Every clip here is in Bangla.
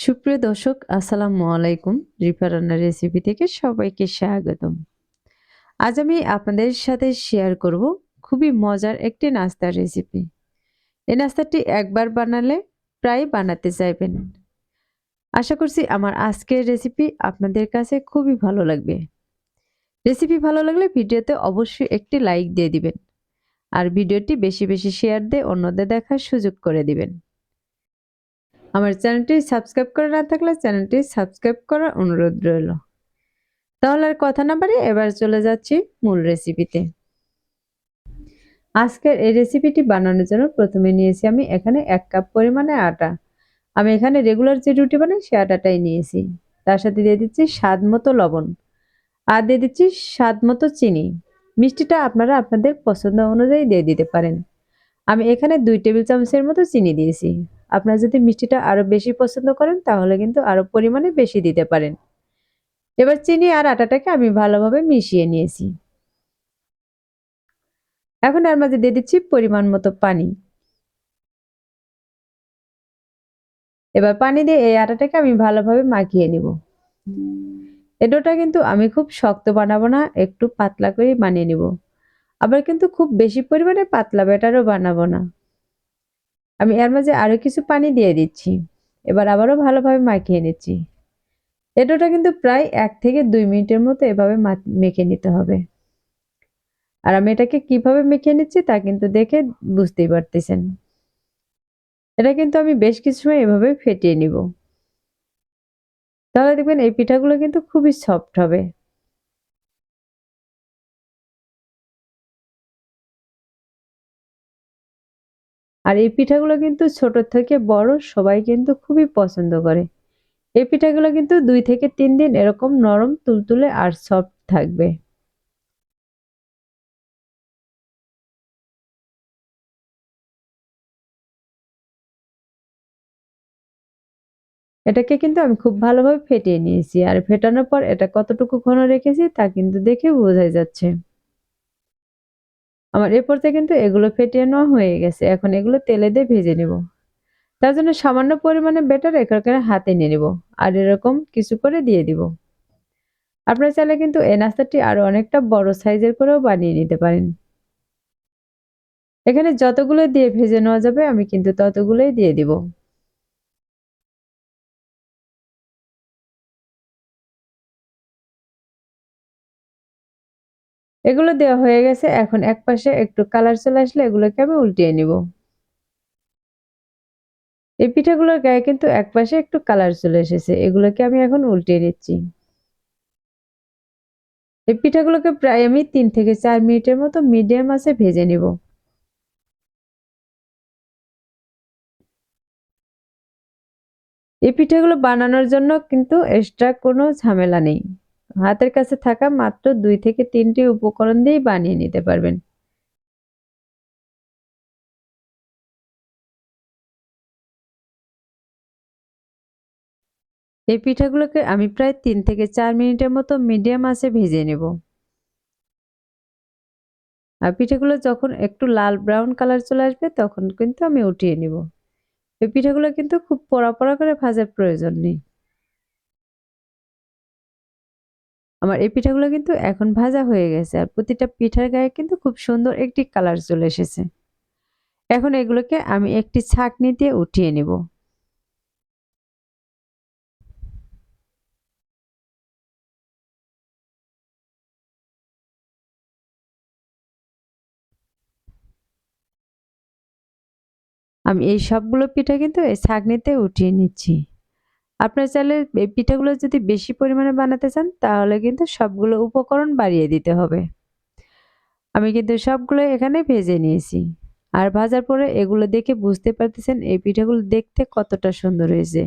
সুপ্রিয় দর্শক, আসসালামু আলাইকুম। রিফা রান্নার রেসিপি থেকে সবাইকে স্বাগতম। আজ আমি আপনাদের সাথে শেয়ার করব খুবই মজার একটি নাস্তার রেসিপি এই নাস্তাটি একবার বানালে প্রায় বানাতে চাইবেন। আশা করছি আমার আজকের রেসিপি আপনাদের কাছে খুবই ভালো লাগবে। রেসিপি ভালো লাগলে ভিডিওতে অবশ্যই একটি লাইক দিয়ে দিবেন। আর ভিডিওটি বেশি বেশি শেয়ার দিয়ে অন্যদের দেখার সুযোগ করে দিবেন। আমার চ্যানেলটি সাবস্ক্রাইব করে না থাকলে চ্যানেলটি সাবস্ক্রাইব করার অনুরোধ রইল। তাহলে আর কথা না পারি এবার চলে যাচ্ছি মূল রেসিপিতে আজকের এই রেসিপিটি বানানোর জন্য প্রথমে নিয়েছি আমি এখানে এক কাপ পরিমাণে আটা। আমি এখানে রেগুলার যে রুটি বানাই সে আটাটাই নিয়েছি। তার সাথে দিয়ে দিচ্ছি স্বাদ মতো লবণ। আর দিয়ে দিচ্ছি স্বাদ মতো চিনি। মিষ্টিটা আপনারা আপনাদের পছন্দ অনুযায়ী দিয়ে দিতে পারেন। আমি এখানে দুই টেবিল চামচের মতো চিনি দিয়েছি। আপনারা যদি মিষ্টিটা আরও বেশি পছন্দ করেন, তাহলে কিন্তু আরও পরিমাণে বেশি দিতে পারেন। এবার চিনি আর আটাটাকে আমি ভালোভাবে মিশিয়ে নিয়েছি। এখন এর মাঝে দিয়ে দিচ্ছি পরিমাণ মতো পানি। এবার পানি দিয়ে এই আটাটাকে আমি ভালোভাবে মাখিয়ে নিব। এডোটা কিন্তু আমি খুব শক্ত বানাবো না, একটু পাতলা করে বানিয়ে নিব। আবার কিন্তু খুব বেশি পরিমাণে পাতলা ব্যাটারও বানাবো না। আমি এর মাঝে আরও কিছু পানি দিয়ে দিচ্ছি। এবার আবারও ভালোভাবে মাখিয়ে নিচ্ছি। এটোটা কিন্তু প্রায় এক থেকে দুই মিনিটের মতো এভাবে মেখে নিতে হবে। আর আমি এটাকে কীভাবে মেখে নিচ্ছি তা কিন্তু দেখে বুঝতেই পারতেছেন। এটা কিন্তু আমি বেশ কিছু সময় এভাবে ফেটিয়ে নিব। তাহলে দেখবেন এই পিঠাগুলো কিন্তু খুবই সফট হবে। আর এই পিঠাগুলো কিন্তু ছোট থেকে বড় সবাই কিন্তু খুবই পছন্দ করে। এই পিঠাগুলো কিন্তু দুই থেকে তিন দিন এরকম নরম, তুলতুলে আর সফট থাকবে। এটাকে কিন্তু আমি খুব ভালোভাবে ফেটিয়ে নিয়েছি। আর ফেটানোর পর এটা কতটুকু ঘন রেখেছি তা কিন্তু দেখে বোঝাই যাচ্ছে। আমার এরপর থেকে কিন্তু এগুলো ফেটিয়ে নেওয়া হয়ে গেছে। এখন এগুলো তেলে দিয়ে ভেজে নেব। তার জন্য সামান্য পরিমাণে ব্যাটার এখানে হাতে নিয়ে নিব আর এরকম কিছু করে দিয়ে দিব। আপনার চাইলে কিন্তু এই নাস্তাটি আরও অনেকটা বড় সাইজের করেও বানিয়ে নিতে পারেন। এখানে যতগুলো দিয়ে ভেজে নেওয়া যাবে আমি কিন্তু ততগুলোই দিয়ে দিব। এগুলো দেওয়া হয়ে গেছে। এখন এক পাশে একটু কালার চলে আসলে এগুলোকে আমি উল্টিয়ে নিব। এই পিঠাগুলোর গায়ে কিন্তু এক পাশে একটু কালার চলে এসেছে। এগুলোকে আমি এখন উল্টিয়ে নিচ্ছি। এই পিঠাগুলোকে প্রায় আমি তিন থেকে চার মিনিটের মতো মিডিয়াম আছে ভেজে নিব। এই পিঠাগুলো বানানোর জন্য কিন্তু এক্সট্রা কোনো ঝামেলা নেই। হাতের কাছে থাকা মাত্র দুই থেকে তিনটি উপকরণ দিয়েই বানিয়ে নিতে পারবেন। এই পিঠাগুলোকে আমি প্রায় তিন থেকে চার মিনিটের মতো মিডিয়াম আছে ভেজে নেব। আর পিঠাগুলো যখন একটু লাল ব্রাউন কালার চলে আসবে, তখন কিন্তু আমি উঠিয়ে নিব। এই পিঠাগুলো কিন্তু খুব পড়া পড়া করে ভাজার প্রয়োজন নেই। আমার এই পিঠাগুলো কিন্তু এখন ভাজা হয়ে গেছে আর প্রতিটা পিঠার গায়ে কিন্তু খুব সুন্দর একটি কালার চলে এসেছে। এখন এগুলোকে আমি একটি ছাকনি দিয়ে উঠিয়ে নেব। আমি এই সবগুলো পিঠা কিন্তু এই ছাকনিতে উঠিয়ে নিচ্ছি। আপনার চাইলে এই পিঠাগুলো যদি বেশি পরিমাণে বানাতে চান, তাহলে কিন্তু সবগুলো উপকরণ বাড়িয়ে দিতে হবে। আমি কিন্তু সবগুলো এখানে ভেজে নিয়েছি। আর ভাজার পরে এগুলো দেখে বুঝতে পারতেছেন এই পিঠাগুলো দেখতে কতটা সুন্দর হয়েছে।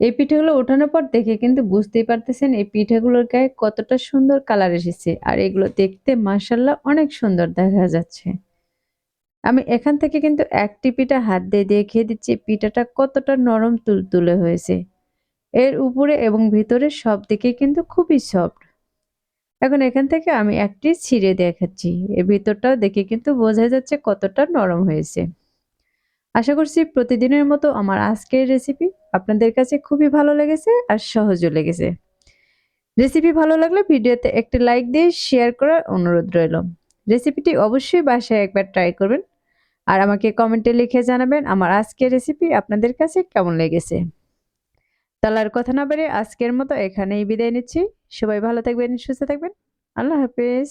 এই পিঠাগুলো ওঠানোর পর দেখে কিন্তু বুঝতেই পারতেছেন এই পিঠাগুলোর গায়ে কতটা সুন্দর কালার এসেছে। আর এগুলো দেখতে মার্শাল্লাহ অনেক সুন্দর দেখা যাচ্ছে। আমি এখান থেকে কিন্তু একটি পিঠা হাত দিয়ে দিয়ে খেয়ে দিচ্ছি, পিঠাটা কতটা নরম তুলতুলে হয়েছে। এর উপরে এবং ভিতরে সব দিকে কিন্তু খুবই সফট এখন এখান থেকে আমি একটি ছিঁড়ে দেখাচ্ছি। এর ভিতরটাও দেখে কিন্তু বোঝা যাচ্ছে কতটা নরম হয়েছে। আশা করছি প্রতিদিনের মতো আমার আজকের রেসিপি আপনাদের কাছে খুবই ভালো লেগেছে আর সহজও লেগেছে। রেসিপি ভালো লাগলে ভিডিওতে একটি লাইক দিয়ে শেয়ার করার অনুরোধ রইল। রেসিপিটি অবশ্যই বাসায় একবার ট্রাই করবেন। আর আমাকে কমেন্টে লিখে জানাবেন আমার আজকের রেসিপি আপনাদের কাছে কেমন লেগেছে। তাহলে আর কথা না বাড়িয়ে আজকের মতো এখানেই বিদায় নিচ্ছি। সবাই ভালো থাকবেন, সুস্থ থাকবেন। আল্লাহ হাফেজ।